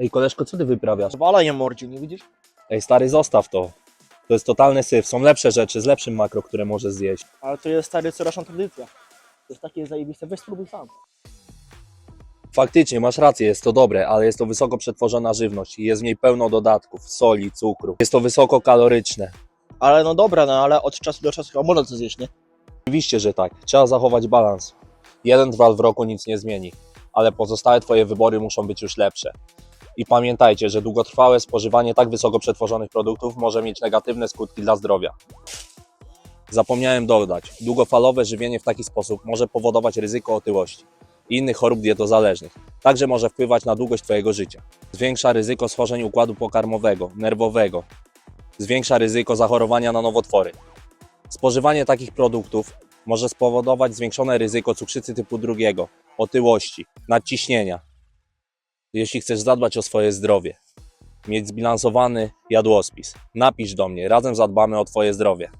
Ej, koleżko, co ty wyprawiasz? Walenie mordziu, nie widzisz? Ej, stary, zostaw to. To jest totalny syf. Są lepsze rzeczy z lepszym makro, które możesz zjeść. Ale to jest stary coroczna tradycja. To jest takie zajebiste, weź spróbuj sam. Faktycznie, masz rację, jest to dobre, ale jest to wysoko przetworzona żywność i jest w niej pełno dodatków, soli, cukru. Jest to wysoko kaloryczne. Ale no dobra, no ale od czasu do czasu chyba można to zjeść, nie? Oczywiście, że tak. Trzeba zachować balans. Jeden dwa w roku nic nie zmieni, ale pozostałe Twoje wybory muszą być już lepsze. I pamiętajcie, że długotrwałe spożywanie tak wysoko przetworzonych produktów może mieć negatywne skutki dla zdrowia. Zapomniałem dodać, długofalowe żywienie w taki sposób może powodować ryzyko otyłości i innych chorób dietozależnych. Także może wpływać na długość Twojego życia. Zwiększa ryzyko schorzeń układu pokarmowego, nerwowego. Zwiększa ryzyko zachorowania na nowotwory. Spożywanie takich produktów może spowodować zwiększone ryzyko cukrzycy typu drugiego, otyłości, nadciśnienia. Jeśli chcesz zadbać o swoje zdrowie, mieć zbilansowany jadłospis, napisz do mnie, razem zadbamy o Twoje zdrowie.